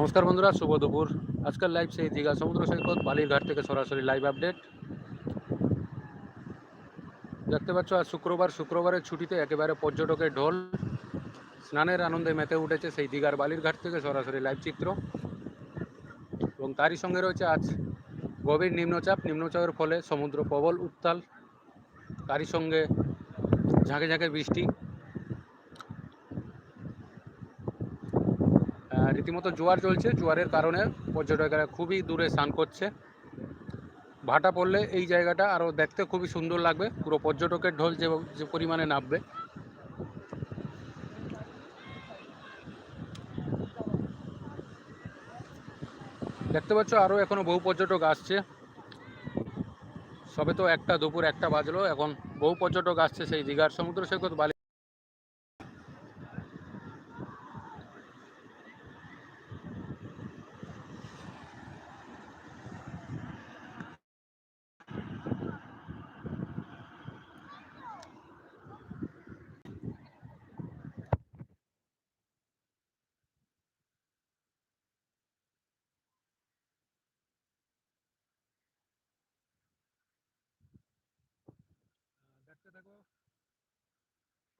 নমস্কার বন্ধুরা, শুভ দুপুর। আজকাল লাইভ সেই দীঘা সমুদ্র সৈকত বালির ঘাট থেকে সরাসরি লাইভ আপডেট দেখতে পাচ্ছ, আজ শুক্রবার, শুক্রবারের ছুটিতে একেবারে পর্যটকের ঢোল, স্নানের আনন্দে মেতে উঠেছে সেই দীঘার বালির ঘাট থেকে সরাসরি লাইভ চিত্র। এবং তারই সঙ্গে রয়েছে আজ গভীর নিম্নচাপ, নিম্নচাপের ফলে সমুদ্র প্রবল উত্তাল। তারই সঙ্গে ঝাঁকে ঝাঁকে বৃষ্টি। রীতিমতো জোয়ার চলছে। জোয়ারের কারণে পর্যটকেরা খুবই দূরে স্নান করছে। ভাটা পড়লে এই জায়গাটা আরও দেখতে খুবই সুন্দর লাগবে। পুরো পর্যটকের ঢোল যে যে পরিমাণে নামবে। দেখতে পাচ্ছ, আরও এখনও বহু পর্যটক আসছে। সবে তো একটা দুপুর একটা বাজলো। এখন বহু পর্যটক আসছে সেই দীঘার সমুদ্র সৈকত বালি দেখতে থাকো।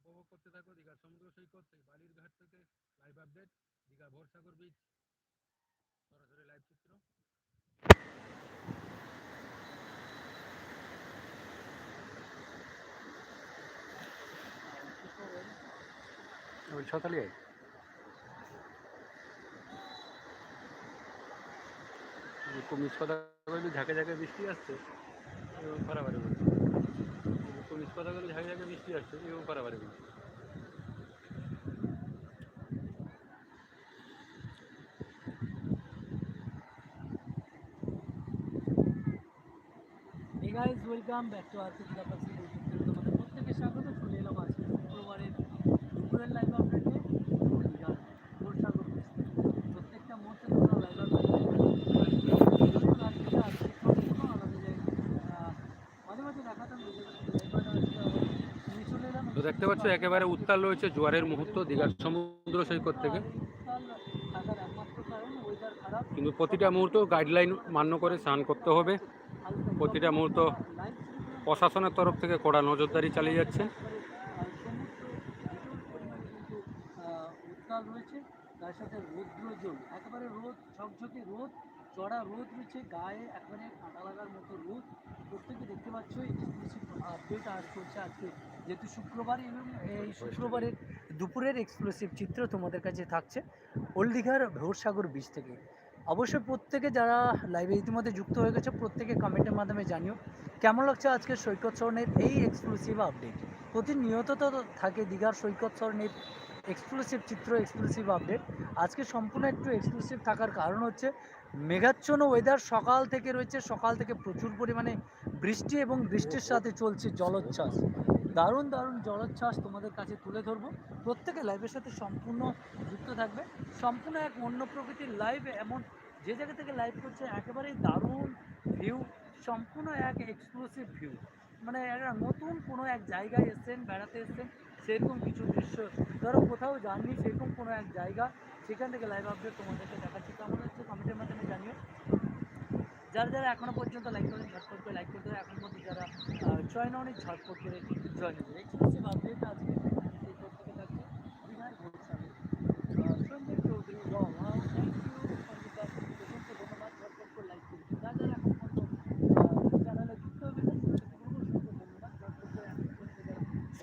উপভোগ করতে থাকো, দীঘার সমুদ্র সৈকত সেই বালির ঘাট থেকে লাইভ আপডেট দীঘা ভোরসাগর বিচ সরাসরি লাইভ চিত্র। ওই ছতালি একটু মিস কথা ঝাঁকে ঝাঁকে বৃষ্টি আসছে এবং পারাবারে বলছি একটু মিস কথা বলবি ঝাঁকে ঝাঁকে বৃষ্টি আসছে এবং পারাবারে guys, welcome back to RP Clubhouse YouTube তোমাদের স্বাগত চলে এলাম আজকে শুক্রবারের দুপুরের লাইভ আপডেটে দীঘার ভোরসাগর beach থেকে। প্রত্যেকটা মুহূর্তে তোমরা লাইভ আপডেট আজকে সম্পূর্ণ আলাদা জায়গায় মাঝে মাঝে দেখাতাম চলে এলাম তো দেখতে পাচ্ছ একেবারে উত্তাল রয়েছে জোয়ারের মুহূর্ত, দীঘার সমুদ্র সৈকত থেকে। কিন্তু প্রতিটা মুহূর্ত গাইডলাইন মান্য করে স্নান করতে হবে। প্রতিটা মুহূর্ত প্রশাসনের তরফ থেকে কড়া নজরদারি চালিয়ে যাচ্ছে। রয়েছে, তার সাথে রৌদ্র জল একেবারে রোদ, ঝকঝকে রোদ। চড়া রোদ রয়েছে, গায়ে একেবারে কাঁটা লাগার মতো রোদ প্রত্যেকে দেখতে পাচ্ছ। এক্সক্লুসিভ আপডেট আর চলছে আজকে। যেহেতু শুক্রবার এবং এই শুক্রবারের দুপুরের এক্সক্লুসিভ চিত্র তোমাদের কাছে থাকছে ওল্ড দীঘার ভোরসাগর বিচ থেকে। অবশ্যই প্রত্যেকে যারা লাইভে ইতিমধ্যে যুক্ত হয়ে গেছে, প্রত্যেকে কমেন্টের মাধ্যমে জানিও। কেমন লাগছে আজকে সৈকত সরণের এই এক্সক্লুসিভ আপডেট প্রতিনিয়ত তো থাকে, দীঘার সৈকত সরণের এক্সক্লুসিভ চিত্র এক্সক্লুসিভ আপডেট আজকে সম্পূর্ণ একটু এক্সক্লুসিভ থাকার কারণ হচ্ছে, মেঘাচ্ছন্ন ওয়েদার সকাল থেকে রয়েছে, সকাল থেকে প্রচুর পরিমাণে বৃষ্টি এবং বৃষ্টির সাথে চলছে জলোচ্ছ্বাস। দারুণ দারুণ জলোচ্ছ্বাস তোমাদের কাছে তুলে ধরবো। প্রত্যেকে লাইভের সাথে সম্পূর্ণ যুক্ত থাকবে। সম্পূর্ণ এক অন্য প্রকৃতির লাইভ এমন যে জায়গা থেকে লাইভ করছে, একেবারেই দারুণ ভিউ সম্পূর্ণ এক এক্সক্লুসিভ ভিউ মানে একটা নতুন কোনো এক জায়গায় এসছেন, বেড়াতে এসছেন সেরকম কিছু দৃশ্য। ধরো কোথাও যাননি সেরকম কোনো এক জায়গা, সেখান থেকে লাইভ আপডেট তোমাদেরকে দেখাচ্ছি। কেমন হচ্ছে কমেন্টের মাধ্যমে জানিও। যারা যারা এখনও পর্যন্ত লাইক করেন ঝটপট করে লাইক করতে হবে এখন পর্যন্ত যারা জয়েন হয়নি ঝটপট করে জয়েন হবে এক্সক্লুসিভ আপডেট আজকে সেই পর থেকে থাকছে বিহার ঘোষালে Sanjay Chowdhury wow wow thank you Sanjita অসংখ্য ধন্যবাদ ঝটপট করে লাইক করতে যারা যারা এখন পর্যন্ত চ্যানেলে যুক্ত হবে অসংখ্য ধন্যবাদ ঝটপট করে এখন পর্যন্ত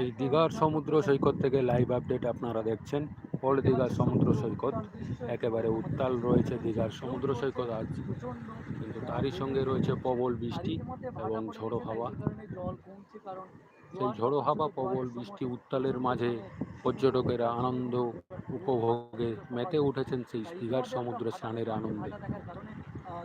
সেই দীঘার সমুদ্র সৈকত থেকে লাইভ আপডেট আপনারা দেখছেন। ওল্ড দীঘার সমুদ্র সৈকত। একেবারে উত্তাল রয়েছে দীঘার সমুদ্র সৈকত আজ। কিন্তু তারই সঙ্গে রয়েছে প্রবল বৃষ্টি এবং ঝোড়ো হাওয়া। সেই ঝোড়ো হাওয়া, প্রবল বৃষ্টি উত্তালের মাঝে পর্যটকেরা আনন্দ উপভোগে মেতে উঠেছেন সেই দীঘার সমুদ্র স্নানের আনন্দে।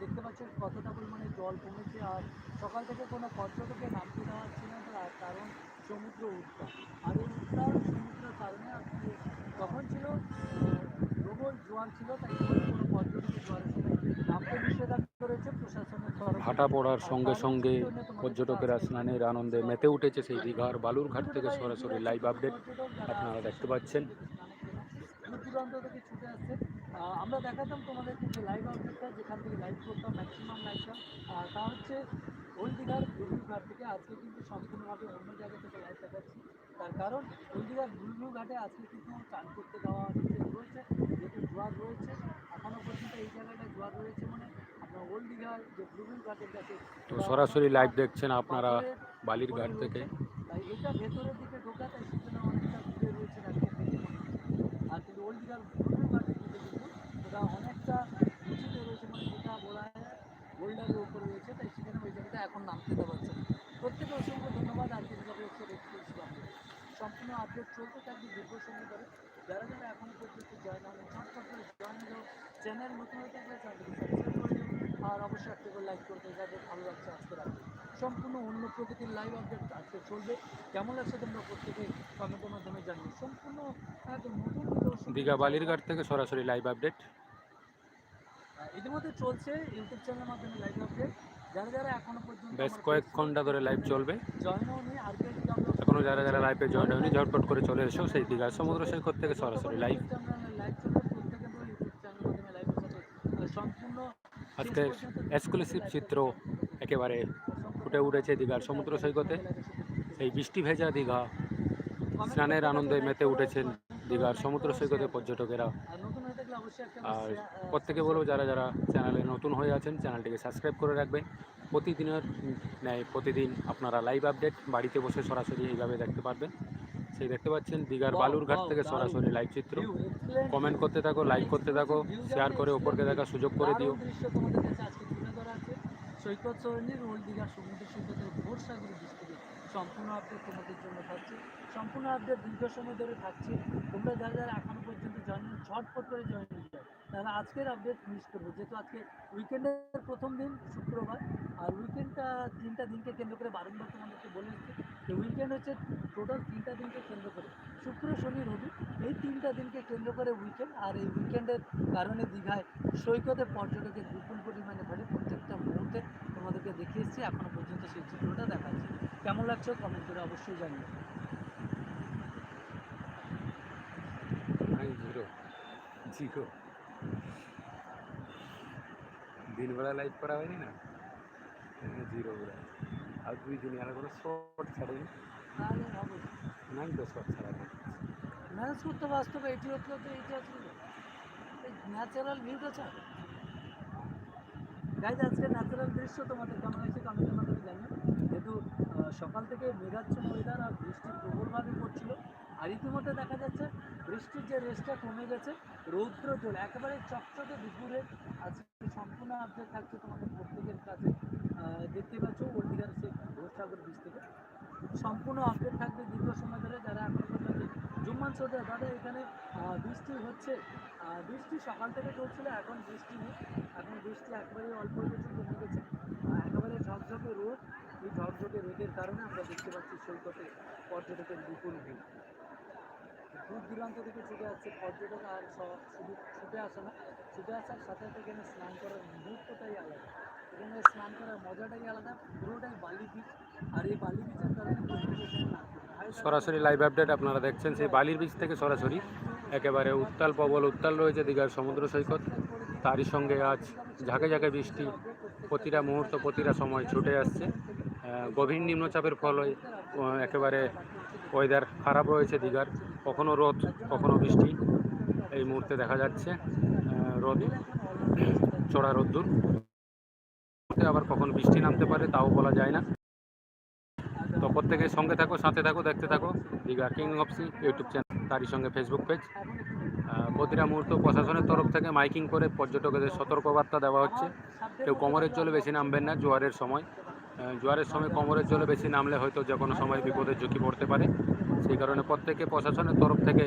দেখতে পাচ্ছেন কতটা পরিমাণে জল কমেছে। আর সকাল থেকে কোনো পর্যটকে নামতে দেওয়া হচ্ছে না, তার কারণ সমুদ্র উত্তাল আর এই উত্তাল সমুদ্রের কারণে আজকে তখন ছিল প্রবল জোয়ার ছিল তাই কোনো পর্যটকের জোয়ারের সময় নামতে নিষেধাজ্ঞা রয়েছে প্রশাসনের তরফ ভাটা পড়ার সঙ্গে সঙ্গে পর্যটকেরা স্নানের আনন্দে মেতে উঠেছে সেই দীঘার বালুরঘাট থেকে সরাসরি লাইভ আপডেট আপনারা দেখতে পাচ্ছেন। দূরান্ত থেকে ছুটে আসছে। আমরা দেখাতাম তোমাদেরকে যে লাইভ আপডেটটা যেখান থেকে লাইভ করতাম ম্যাক্সিমাম লাইভটা তা হচ্ছে ওল্ড দীঘার ঘাট থেকে আজকে কিন্তু সম্পূর্ণভাবে অন্য জায়গা থেকে লাইভ দেখাচ্ছি। তার কারণ ওল্ড দীঘার ঘাটে আজকে কিন্তু চান করতে দেওয়া রয়েছে যেহেতু জোয়ার রয়েছে এখনও পর্যন্ত এই জায়গাটায় জোয়ার রয়েছে মানে আপনার ওল্ড দীঘার যে ব্লুভিউ ঘাটের কাছে তো সরাসরি লাইভ দেখছেন আপনারা বালির ঘাট থেকে? তাই এটা ভেতরের দিকে ঢোকা তাই সেজন্য অনেকটা দূরে রয়েছে। আর কিন্তু ওল্ড দীঘার ব্লুভিউ ঘাটের দিকে কিন্তু ওটা অনেকটা নিচুতে রয়েছে মানে যেটা বলা বোল্ডারের উপরে রয়েছে, তাই সেখানে ওই জায়গাটা এখন নামতে দেওয়া হচ্ছে। প্রত্যেকে অসংখ্য ধন্যবাদ আর এক্সপ্রেস বাংলা সম্পূর্ণ আপডেট চলতে থাকবে দীর্ঘ সময় ধরে। যারা যারা এখনও পর্যন্ত জয়েন হয়নি, ঝটপট জয়েন যাও চ্যানেল নতুন হয়ে থাকলে সাবস্ক্রাইব করে দিও আর অবশ্যই একটা করে লাইক করতে যাদের ভালো লাগছে আজকে রাখবে সম্পূর্ণ অন্য প্রকৃতির লাইভ আপডেট আজকে চলবে। কেমন লাগছে তোমরা প্রত্যেকে কমেন্টের মাধ্যমে জানিও। সম্পূর্ণ নতুন দীঘা বালির ঘাট থেকে সরাসরি লাইভ আপডেট ইতিমধ্যে চলছে ইউটিউব চ্যানেলের মাধ্যমে লাইভ আপডেট যারা যারা এখনও পর্যন্ত বেশ কয়েক ঘণ্টা ধরে লাইভ চলবে। জয়েন হয়নি আজকে যদি আমরা এখনও যারা যারা লাইভে জয়েন হয়নি ঝটপট করে চলে এসো সেই দীঘা সমুদ্র সৈকত থেকে সরাসরি লাইভ আজকে এক্সক্লুসিভ চিত্র একেবারে ফুটে উঠেছে দীঘার সমুদ্র সৈকতে এই বৃষ্টি ভেজা দীঘা। স্নানের আনন্দে মেতে উঠেছেন দীঘার সমুদ্র সৈকতে পর্যটকেরা। আর প্রত্যেকে বলব যারা যারা চ্যানেলে নতুন হয়ে আছেন চ্যানেলটিকে সাবস্ক্রাইব করে রাখবেন। প্রতিদিনের ন্যায় প্রতিদিন আপনারা লাইভ আপডেট বাড়িতে বসে সরাসরি এইভাবে দেখতে পারবেন। সেই দেখতে পাচ্ছেন দীঘার বালুরঘাট থেকে সরাসরি লাইভ চিত্র। কমেন্ট করতে থাকো লাইক করতে থাকো শেয়ার করে ওপরকে দেখার সুযোগ করে দিও। সৈকত সরণির ওল্ড দীঘা সমুদ্র সৈকতের ভোর সাগরের দৃষ্টিতে সম্পূর্ণ আপডেট তোমাদের জন্য থাকছে। সম্পূর্ণ আপডেট দীর্ঘ সময় ধরে থাকছে। তোমরা যারা যারা এখনও পর্যন্ত জয়েন ঝটপট করে জয়েন হয়ে যাও। তাহলে আজকের আপডেট মিস করবে। যেহেতু আজকে উইকেন্ডের প্রথম দিন, শুক্রবার, আর উইকেন্ডটা তিনটা দিনকে কেন্দ্র করে বারংবার তোমাদেরকে বলে এসেছি যে উইকেন্ড হচ্ছে টোটাল তিনটা দিনকে কেন্দ্র করে শুক্র, শনি, রবি। এই তিনটা দিনকে কেন্দ্র করে উইকেন্ড আর এই উইকেন্ডের কারণে দীঘায় সৈকতে পর্যটকের বিপুল পরিমাণে ঘটে প্রত্যেকটা মুহূর্তে তোমাদেরকে দেখিয়ে এসেছি এখনও পর্যন্ত সেই চিত্রটা দেখাচ্ছি। কেমন লাগছে কমেন্ট করে অবশ্যই জানিও। জিরো জিরো দিনবেলা লাইভ করা হয়নি না? জিরো পুরো আর দুই দিন আর কোনো শর্ট ছাড়েনি? নাই তো শর্ট ছাড়াতে ম্যানেজ করতে বাস্তবে এটি হচ্ছে তো এটি এই ন্যাচারাল ভিউটা ছাড়। গাইজ আজকে ন্যাচারাল দৃশ্য তোমাদের কেমন লাগছে কমেন্টের মাধ্যমে জানিও যেহেতু আহ, সকাল থেকে মেঘাচ্ছন্ন ওয়েদার আর বৃষ্টি প্রবলভাবে পড়ছিল। আর ইতিমধ্যে দেখা যাচ্ছে, বৃষ্টির যে রেসটা কমে গেছে, রৌদ্র জল, একেবারে চকচকে দুপুরে। আজকে সম্পূর্ণ আপডেট থাকছে তোমাদের প্রত্যেকের কাছে। দেখতে পাচ্ছ ওল্ডিগার সেই ঘোষসাগর বীজ থেকে। সম্পূর্ণ আপডেট থাকবে দীর্ঘ সময় ধরে। যারা এখন পর্যন্ত জুম্মান সোজা দাদা, এখানে বৃষ্টি হচ্ছে। বৃষ্টি সকাল থেকে চলছিল, এখন বৃষ্টি নেই। এখন বৃষ্টি একবারে অল্প কিছু কমে গেছে আহ, একেবারে ঝকঝকে রোদ এই ঝকঝকে রোদের কারণে আমরা দেখতে পাচ্ছি সৈকতে পর্যটকের বিপুল ভিড়। দূর দূরান্ত থেকে ছুটে আসছে পর্যটক আর শুধু ছুটে আসে না, ছুটে আসার সাথে সাথে এখানে স্নান করার মুহূর্তটাই আলাদা। এখানে স্নান করার মজাটাই আলাদা, পুরোটাই বালি বিচ আর এই বালি বিচের কারণে সরাসরি লাইভ আপডেট আপনারা দেখছেন, সেই বালির বীজ থেকে সরাসরি একেবারে উত্তাল প্রবল উত্তাল রয়েছে দীঘার সমুদ্র সৈকত। তারই সঙ্গে আজ ঝাঁকে ঝাঁকে বৃষ্টি, প্রতিটা মুহূর্ত, প্রতিটা সময় ছুটে আসছে। গভীর নিম্নচাপের ফলে একেবারে ওয়েদার খারাপ রয়েছে দীঘার। কখনো রোদ, কখনো বৃষ্টি এই মুহূর্তে দেখা যাচ্ছে। রোদ চড়া রোদ্দুর। আবার কখন বৃষ্টি নামতে পারে, তাও বলা যায় না। তো প্রত্যেকে সঙ্গে থাকো, সাথে থাকো, দেখতে থাকো Digha king of sea YouTube channel তারই সঙ্গে ফেসবুক পেজ প্রতিটা মুহূর্ত প্রশাসনের তরফ থেকে মাইকিং করে পর্যটকদের সতর্কবার্তা দেওয়া হচ্ছে। কেউ কোমরের জলে বেশি নামবেন না, জোয়ারের সময়। জোয়ারের সময় কোমরের জলে বেশি নামলে হয়তো যে কোনো সময় বিপদের ঝুঁকি পড়তে পারে। সেই কারণে প্রত্যেকে প্রশাসনের তরফ থেকে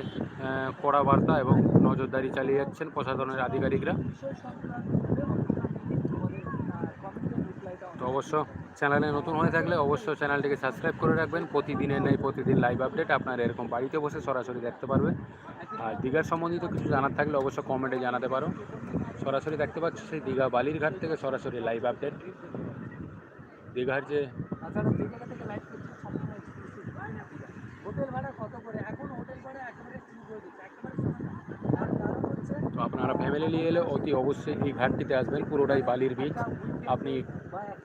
কড়া বার্তা এবং নজরদারি চালিয়ে যাচ্ছেন প্রশাসনের আধিকারিকরা। তো অবশ্য চ্যানেলে নতুন হয়ে থাকলে অবশ্যই চ্যানেলটিকে সাবস্ক্রাইব করে রাখবেন। প্রতিদিনের নেই প্রতিদিন লাইভ আপডেট আপনারা এরকম বাড়িতে বসে সরাসরি দেখতে পারবেন আর দীঘার সম্বন্ধিত কিছু জানার থাকলে অবশ্য কমেন্টে জানাতে পারো। সরাসরি দেখতে পাচ্ছ সেই দীঘা বালির ঘাট থেকে সরাসরি লাইভ আপডেট। দীঘার যে সস্তা আর ফ্যামিলি নিয়ে এলে অতি অবশ্যই এই ঘাটটিতে আসবেন পুরোটাই বালির বীজ আপনি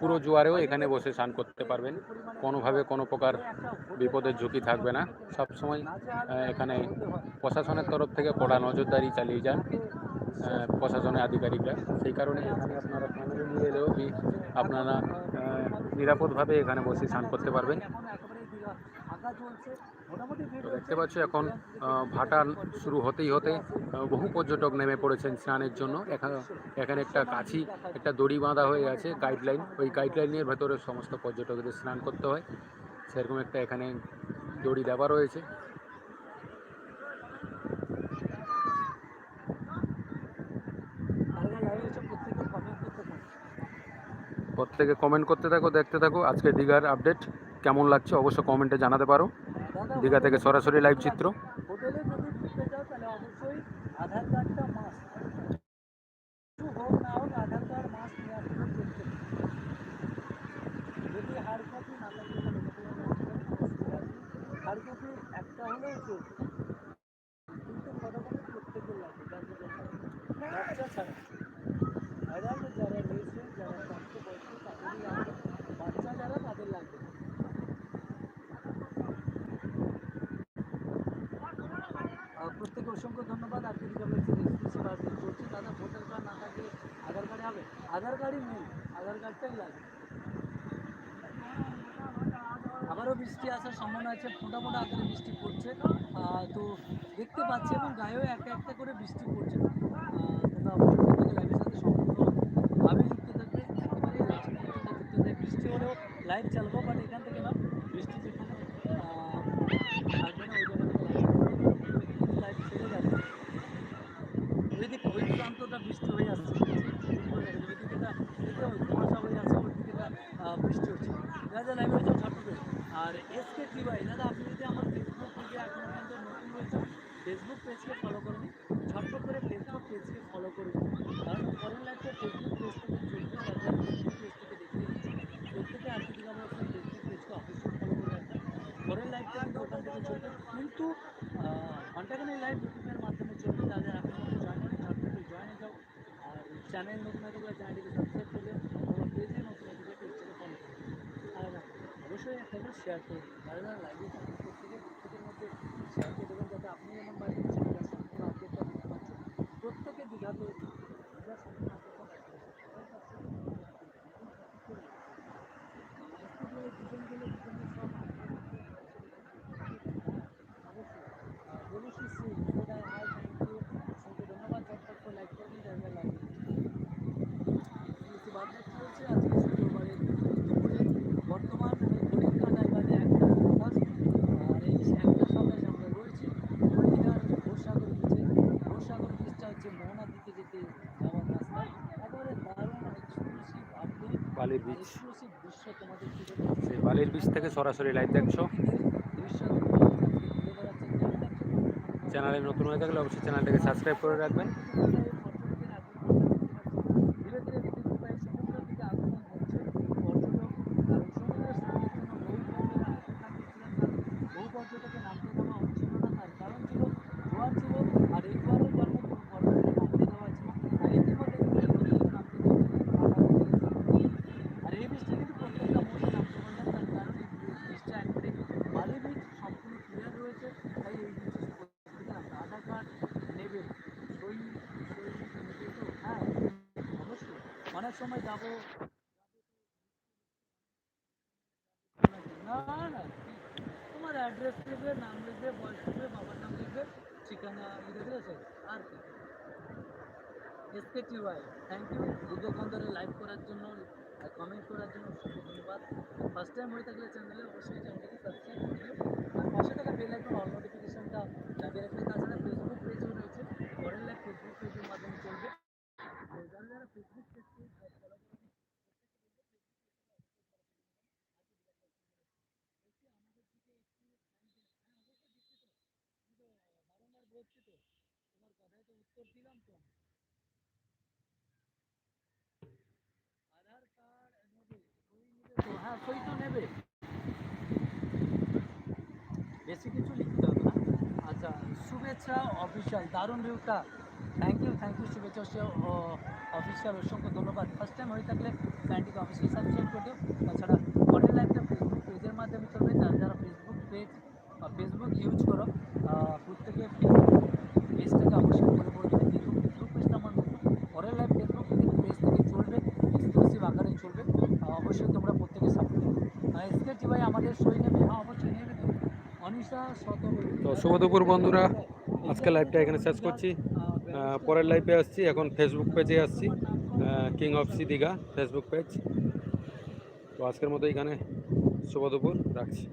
পুরো জোয়ারেও এখানে বসে স্নান করতে পারবেন। কোনোভাবে কোনো প্রকার বিপদের ঝুঁকি থাকবে না। সবসময় এখানে প্রশাসনের তরফ থেকে কড়া নজরদারি চালিয়ে যান। প্রশাসনের আধিকারিকরা। সেই কারণে এখানে আপনারা ফ্যামিলি নিয়ে এলেও আপনারা নিরাপদভাবে এখানে বসে স্নান করতে পারবেন। দেখতে পাচ্ছ এখন ভাটা শুরু হতেই হতে বহু পর্যটক নেমে পড়েছেন স্নানের জন্য। এখানে একটা কাছি একটা দড়ি বাঁধা হয়ে আছে গাইডলাইন ওই গাইডলাইনের ভেতরে সমস্ত পর্যটকদের স্নান করতে হয়। সেরকম একটা এখানে দড়ি দেওয়া রয়েছে। প্রত্যেকে কমেন্ট করতে থাকো, দেখতে থাকো। আজকে দীঘার আপডেট কেমন লাগছে অবশ্য কমেন্টে জানাতে পারো। দীঘা থেকে সরাসরি লাইভ চিত্র। হোটেলে যদি ঢুকতে চাও তাহলে অবশ্যই আধার কার্ডটা মাস্ট কিছু হোক না হোক আধার কার্ড মাস্ট নিয়ে আসতে হবে প্রত্যেককে। যদি হার্ড কপি না থাকে তাহলে হার্ড কপি একটা হলেও চলবে কিন্তু ফটোকপি প্রত্যেকের লাগবে যাদের জন্য বাচ্চা ছাড়া অ্যাডাল্ট যারা রয়েছে যারা প্রাপ্তবয়স্ক তাদেরই লাগবে বাচ্চা যারা তাদের লাগবে না। আহ, প্রত্যেকে অসংখ্য ধন্যবাদ আজকে ডিডাব্লিউসি এক্সক্লুসিভ আপডেট করছি দাদা ভোটার কার্ড না থাকলে আধার কার্ডে হবে আধার কার্ডই মেন আধার কার্ডটাই লাগে আবারও বৃষ্টি আসার সম্ভাবনা আছে, ফোটা ফোটা আকারে বৃষ্টি পড়ছে। তো দেখতে পাচ্ছি এবং গায়েও একটা একটা করে বৃষ্টি পড়ছে আহ, তোমরা প্রত্যেকে লাইভের সাথে সম্পূর্ণভাবে যুক্ত থাকবে একেবারে লাইভ যুক্ত থাকবে বৃষ্টি হলেও লাইভ চালাবো বাট এখান থেকে না বৃষ্টি যেখানে আহ, থাকবে না ওই জায়গা থেকে লাইভ ছেড়ে যাবে ওইদিকে ওই প্রান্তটা বৃষ্টি হয়ে আসছে ওইদিকেটা দেখতে হবে কুয়াশা হয়ে আছে ওইদিকেটা আহ, বৃষ্টি হচ্ছে দাদা লাইভ হয়েছে ছোট্ট করে আর এসকে টিওয়াই দাদা আপনি যদি আমার ফেসবুক পেজে এখন পর্যন্ত নতুন রয়েছেন ফেসবুক পেজকে ফলো করে নিন ছোট্ট করে ফেসবুক পেজকে করে কারণ ফরেন লাইফটা ফেসবুক পেজ থেকে চলবে আর ফেসবুক পেজ থেকে দেখতে প্রত্যেকে আজকে থেকে আমরা আপনার ফেসবুক পেজকে অবশ্যই ফলো করে রাখবেন ফরেন লাইফটা কিন্তু ওখান থেকে চলবে কিন্তু ঘন্টাখানে লাইভ ইউটিউবের মাধ্যমে চলবে এখন পর্যন্ত জয়েন ছোট্ট জয়েন হয়ে যাও আর চ্যানেল নতুন হতে গেলে চ্যানেলটিকে সাবস্ক্রাইব করবে অথবা পেজে নতুন হতে গেলে পেজটাকে ফলো করবে আর অবশ্যই একটা শেয়ার করবে যারা লাইভে প্রত্যেকের মধ্যে শেয়ার করে দেবেন যাতে আপনি যেমন বাড়িতে বসে দীঘার সম্পূর্ণ আপডেটটা দিতে পারছেন প্রত্যেকে দীঘাতে দীঘার সম্পূর্ণ আপডেটটা সবাই পাচ্ছে দুজনগুলো দুজনের সব অবশ্যই সি সেটাই হাই থ্যাংক ইউ অসংখ্য ধন্যবাদ ঝটপট করে লাইক করে দিন যারা লাইক কিছু বার্তা চলছে আজকে শুক্রবারে দুপুরে বর্তমান ঘড়ির কাঁটায় বাজে একটা সাতাশ আর এই একটা সাতাশ আমরা রয়েছি হলদিয়ার ঘোষসাগর বিচে ঘোষসাগর বিচটা হচ্ছে মোহনার দিকে যেতে যাওয়ার রাস্তা একেবারে দারুণ এক্সক্লুসিভ আপডেট বালির বীজ এক্সক্লুসিভ দৃশ্য তোমাদের কি সেই বালির বীজ থেকে সরাসরি লাইভ দেখছ। চ্যানেলে নতুন হয়ে থাকলে অবশ্যই চ্যানেলটাকে সাবস্ক্রাইব করে রাখবেন ধীরে ধীরে বিভিন্ন উপায়ে সমুদ্রের দিকে আগমন হচ্ছে পর্যটক আর সমুদ্রের স্নানের জন্য বহু পর্যটক আশঙ্কা করছিলেন কারণ বহু পর্যটকের নামতে দেওয়া হচ্ছিল না তার কারণ ছিল জোয়ার ছিল আর এই জোয়ারের কারণে বহু পর্যটকের নামতে দেওয়া ছিল আর ইতিমধ্যে কিন্তু এই পর্যটক নামতে দিয়েছে আর এই বৃষ্টি কিন্তু প্রত্যেকটা মুহূর্তে নামতে পারলেন তার কারণ এই বৃষ্টিটা একবারে বালি বীজ সম্পূর্ণ ক্লিয়ার রয়েছে তাই এই বৃষ্টি প্রত্যেকে নামতে আধার কার্ড নেবেন সই সই নেবে তো হ্যাঁ অবশ্যই অনেক সময় যাব। না না, তোমার অ্যাড্রেস দেবে নাম লিখবে, বয়স লিখবে, বাবার নাম লিখবে, ঠিকানা লিখে দিলে আর কি? এসকে টিওয়াই থ্যাংক ইউ বুদ্ধকন্দরে লাইভ করার জন্য কমেন্ট করার জন্য অসংখ্য ধন্যবাদ। ফার্স্ট টাইম হয়ে থাকলে চ্যানেলে অবশ্যই চ্যানেলটিকে সাবস্ক্রাইব করে দিও। আর পাশে থাকা বেল আইকন অল নোটিফিকেশনটা লাগিয়ে রাখবে তাছাড়া ফেসবুক পেজও রয়েছে। পরের লাইভ ফেসবুক পেজের মাধ্যমে চলবে। যারা যারা ফেসবুক পেজকে তো। তোমার কথায় তো উত্তর দিলাম তো আধার কার্ড নেবে হ্যাঁ সই তো নেবে। বেশি কিছু লিখতে হবে না। আচ্ছা শুভেচ্ছা অফিসিয়াল দারুণ রিউটা থ্যাংক ইউ থ্যাংক ইউ শুভেচ্ছা সে অফিসিয়াল অসংখ্য ধন্যবাদ। ফার্স্ট টাইম হয়ে থাকলে চ্যানেলটিকে অফিসিয়াল সাবস্ক্রাইব করে দিও। তাছাড়া হোটেল একটা ফেসবুক পেজের মাধ্যমে চলবে। যারা যারা ফেসবুক পেজ বা ফেসবুক ইউজ করো তো শুভ দুপুর বন্ধুরা, আজকে লাইভটা এখানে শেষ করছি। পরের লাইভে আসছি, এখন ফেসবুক পেজে আসছি king of sea Digha Facebook page তো আজকের মতো এখানে শুভ দুপুর রাখছি